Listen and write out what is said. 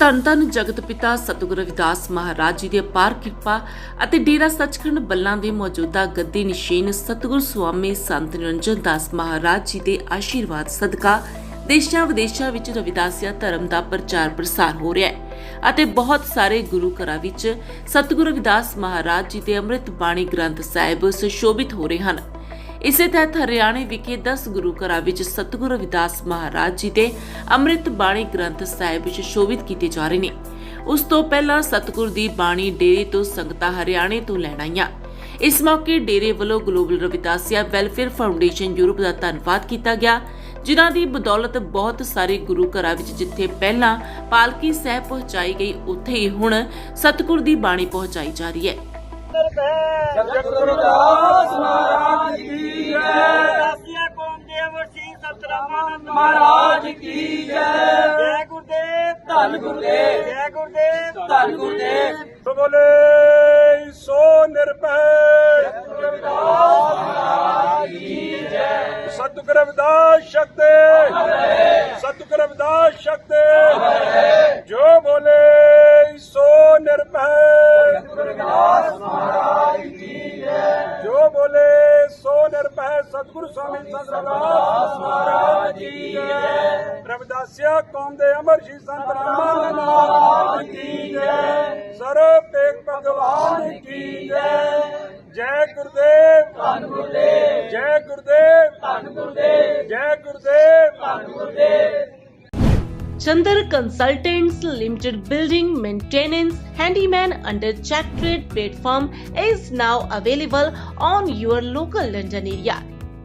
ਧੰਨ ਧੰਨ ਜਗਤ ਪਿਤਾ ਸਤਿਗੁਰੂ ਰਵਿਦਾਸ ਮਹਾਰਾਜ ਜੀ ਦੀ ਅਪਾਰ ਕਿਰਪਾ ਅਤੇ ਡੇਰਾ ਸੱਚਖੰਡ ਬੱਲਾਂ ਦੇ ਮੌਜੂਦਾ ਗੱਦੀ ਨਿਸ਼ੀਨ ਸਤਿਗੁਰੂ ਸੁਆਮੀ ਸੰਤ ਨਿਰੰਜਨ ਦਾਸ ਮਹਾਰਾਜ ਜੀ ਦੇ ਆਸ਼ੀਰਵਾਦ ਸਦਕਾ ਦੇਸ਼ਾਂ ਵਿਦੇਸ਼ਾਂ ਵਿੱਚ ਰਵਿਦਾਸੀਆ ਧਰਮ ਦਾ ਪ੍ਰਚਾਰ ਪ੍ਰਸਾਰ ਹੋ ਰਿਹਾ ਹੈ ਅਤੇ ਬਹੁਤ ਸਾਰੇ ਗੁਰੂ ਘਰਾਂ ਵਿੱਚ ਸਤਿਗੁਰੂ ਰਵਿਦਾਸ ਮਹਾਰਾਜ ਜੀ ਦੇ ਅੰਮ੍ਰਿਤ ਬਾਣੀ ਗ੍ਰੰਥ ਸਾਹਿਬ ਸੁਸ਼ੋਭਿਤ ਹੋ ਰਹੇ ਹਨ। ਇਸੇ ਤਹਿਤ ਹਰਿਆਣੇ ਵਿਖੇ 10 ਗੁਰੂ ਘਰਾਂ ਵਿੱਚ ਸਤਿਗੁਰੂ ਰਵਿਦਾਸ ਮਹਾਰਾਜ ਜੀ ਦੇ ਅੰਮ੍ਰਿਤ ਬਾਣੀ ਗ੍ਰੰਥ ਸਾਹਿਬ ਸੁਸ਼ੋਭਿਤ ਕੀਤੇ ਜਾ ਰਹੇ ਨੇ। ਉਸ ਤੋਂ ਪਹਿਲਾਂ ਸਤਿਗੁਰ ਦੀ ਬਾਣੀ ਡੇਰੇ ਤੋਂ ਸੰਗਤਾਂ ਹਰਿਆਣੇ ਤੋਂ ਲੈਣ ਆਈਆਂ। ਇਸ ਮੌਕੇ ਡੇਰੇ ਵੱਲੋਂ global Ravidassia welfare foundation Europe ਦਾ ਧੰਨਵਾਦ ਕੀਤਾ ਗਿਆ, ਜਿਨ੍ਹਾਂ ਦੀ ਬਦੌਲਤ ਬਹੁਤ ਸਾਰੇ ਗੁਰੂ ਘਰਾਂ ਵਿੱਚ ਜਿੱਥੇ ਪਹਿਲਾਂ ਪਾਲਕੀ ਸਾਹਿਬ ਪਹੁੰਚਾਈ ਗਈ, ਉੱਥੇ ਹੀ ਹੁਣ ਸਤਿਗੁਰ ਦੀ ਬਾਣੀ ਪਹੁੰਚਾਈ ਜਾ ਰਹੀ ਹੈ। ਗੁਰਦਾਸ ਮਹਾਰਾਜ ਕੀ ਜੈ ਰਾਸੀਆ ਕੌਮ ਦੇ ਅਮਰ ਸਿੰਘ ਸਤਰਾਮਾਨੰਦ ਮਹਾਰਾਜ ਕੀ ਜੈ। ਜੈ ਗੁਰਦੇਵ ਧੰਨ ਗੁਰਦੇਵ। ਜੈ ਗੁਰਦੇਵ ਧੰਨ ਗੁਰਦੇਵ। ਸੋ ਬੋਲੇ ਸੋ ਨਿਰਭੈ। ਰਵਿਦਾਸ ਮਹਾਰਾਜ ਕੀ ਜੈ। ਸਤਿਗੁਰ ਰਵਿਦਾਸ ਸ਼ਕਤੀ। ਸਤਿਗੁਰ ਰਵਿਦਾਸ ਸ਼ਕਤੀ। ਜੋ ਸਤਿਗੁਰੂ ਸਵਾਮੀ ਸੰਤ ਰਵਿਦਾਸ ਮਹਾਰਾਜ ਕੀ ਜੈ ਰਵਿਦਾਸਿਆ ਕੌਮ ਦੇ ਅਮਰ ਸ਼ੀ ਸੰਤ ਰਾਮਾਨੰਦ ਮਹਾਰਾਜ ਕੀ ਜੈ ਸਰਬ ਤੇਗ ਭਗਵਾਨ ਕੀ ਜੈ ਜੈ ਗੁਰਦੇਵ ਧੰਨ ਗੁਰਦੇਵ ਜੈ ਗੁਰਦੇਵ ਧੰਨ ਗੁਰਦੇਵ ਜੈ ਗੁਰਦੇਵ ਧੰਨ Gurdev Chandar Consultants Limited Building Maintenance Handyman under Check Trade platform is now available on your local London area.